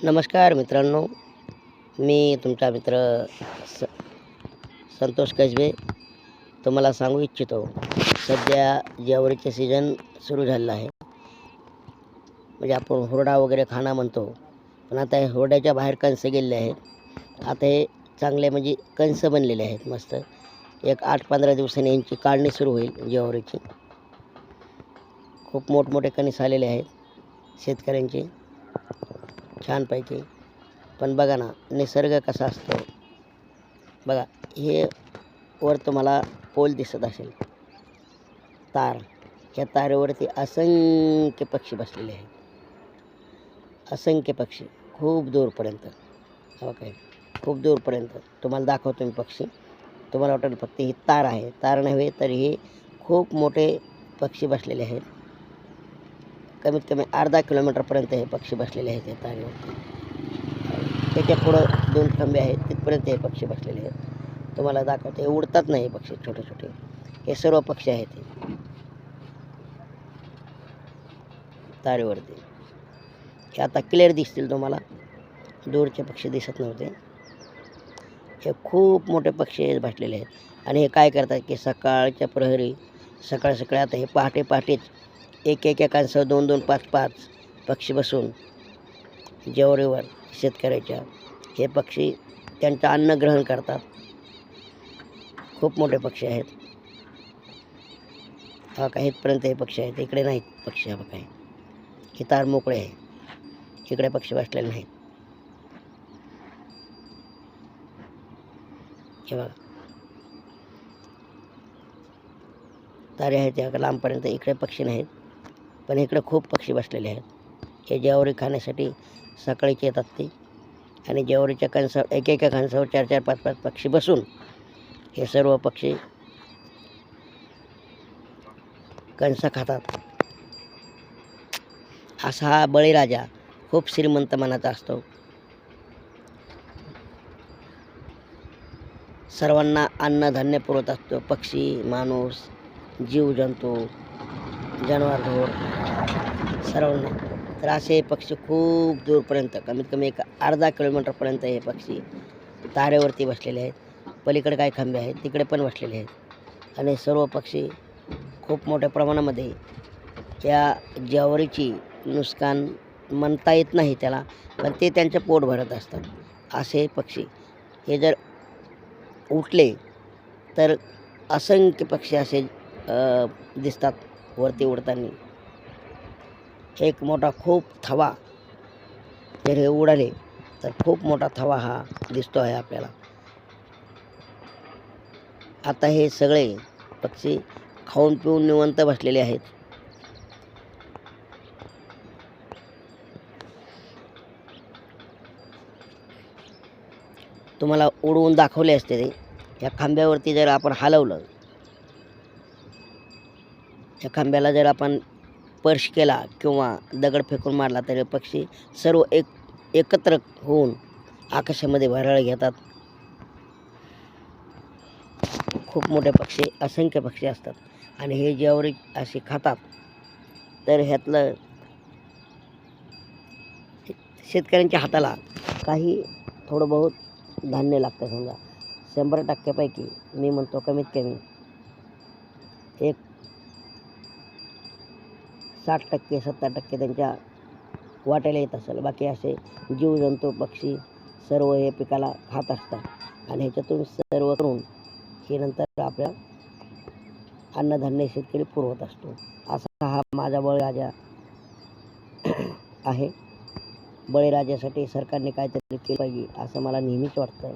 नमस्कार मित्रांनो मी तुमचा मित्र स संतोष कसबे तुम्हाला सांगू इच्छितो. सध्या जेवारीचे सीझन सुरू झालेलं आहे. म्हणजे आपण हुरडा वगैरे खाणं म्हणतो पण आता हे हुरड्याच्या बाहेर कंस गेलेले आहेत. आता हे चांगले म्हणजे कंस बनलेले आहेत मस्त. एक आठ पंधरा दिवसांनी यांची काढणी सुरू होईल जेवारीची. खूप मोठमोठे कणीस आलेले आहेत शेतकऱ्यांचे. छानपैकी. पण बघा ना निसर्ग कसा असतो. बघा हे वर तुम्हाला पोल दिसत असेल. तार. या तारेवरती असंख्य पक्षी बसलेले आहेत. असंख्य पक्षी. खूप दूरपर्यंत. हो खूप दूरपर्यंत. तुम्हाला दाखवतो मी पक्षी. तुम्हाला वाटेल फक्त ही तार आहे. तार नव्हे तर हे खूप मोठे पक्षी बसलेले आहेत. कमीत कमी अर्धा किलोमीटरपर्यंत हे पक्षी बसलेले आहेत या तारेवरती. त्याच्या पुढं दोन खंबे आहेत तिथपर्यंत हे पक्षी बसलेले आहेत. तुम्हाला दाखवते हे उडतात नाही हे पक्षी छोटे छोटे हे सर्व पक्षी आहेत हे. तारेवरती. हे आता क्लिअर दिसतील तुम्हाला. दूरचे पक्षी दिसत नव्हते. हे खूप मोठे पक्षी बसलेले आहेत. आणि हे काय करतात की सकाळच्या प्रहरी सकाळ सकाळी आता हे पहाटे पहाटेच एक एक एकांसह दोन दोन पाच पाच पक्षी बसून जेवरीवर शेतकऱ्याच्या हे पक्षी त्यांचं अन्न ग्रहण करतात. खूप मोठे पक्षी आहेत. हा काहीपर्यंत हे पक्षी आहेत. इकडे नाहीत पक्षी हा बघा हे तार मोकळे आहे. इकडे पक्षी बसलेले नाहीत. हे बघा. तारे आहेत या लांबपर्यंत इकडे पक्षी नाहीत. पण इकडं खूप पक्षी बसलेले आहेत. हे जेवरी खाण्यासाठी सकाळीच येतात ते. आणि जेवरीच्या कणसावर एक एका कणसावर चार चार पाच पाच पक्षी बसून हे सर्व पक्षी कणस खातात. असा हा बळीराजा खूप श्रीमंत मनाचा असतो. सर्वांना अन्नधान्य पुरवत असतो. पक्षी माणूस जीवजंतू जनावर ढोर हो, सर्वांना. तर असे पक्षी खूप दूरपर्यंत कमीत कमी एक अर्धा किलोमीटरपर्यंत हे पक्षी तारेवरती बसलेले आहेत. पलीकडे काही खांबे आहेत तिकडे पण बसलेले आहेत. आणि सर्व पक्षी खूप मोठ्या प्रमाणामध्ये या ज्वारीची नुकसान म्हणता येत नाही त्याला पण ते त्यांचं पोट भरत असतात. असे पक्षी. हे जर उठले तर असंख्य पक्षी असे दिसतात. वरती उडताना. एक मोठा खूप थवा जर हे उडाले तर खूप मोठा थवा हा दिसतो आहे आपल्याला. आता हे सगळे पक्षी खाऊन पिऊन निवंत बसलेले आहेत. तुम्हाला उडवून दाखवले असते ते. या खांब्यावरती जर आपण हलवलं या खांब्याला जर आपण स्पर्श केला किंवा दगड फेकून मारला तरी पक्षी सर्व एक एकत्र होऊन आकाशामध्ये भराळ घेतात. खूप मोठे पक्षी असंख्य पक्षी असतात. आणि हे ज्यावर असे खातात तर ह्यातलं शेतकऱ्यांच्या हाताला काही थोडं बहुत धान्य लागतं समजा. शंभर टक्क्यापैकी मी म्हणतो कमीत कमी एक साठ टक्के सत्तर टक्के त्यांच्या वाट्याला येत असेल. बाकी असे जीवजंतू पक्षी सर्व हे पिकाला खात असतात. आणि ह्याच्यातून सर्व करून हे नंतर आपल्या अन्नधान्य शेतकरी पुरवत असतो. असा हा माझा बळीराजा आहे. बळीराजासाठी सरकारने काहीतरी केलं पाहिजे असं मला नेहमीच वाटतं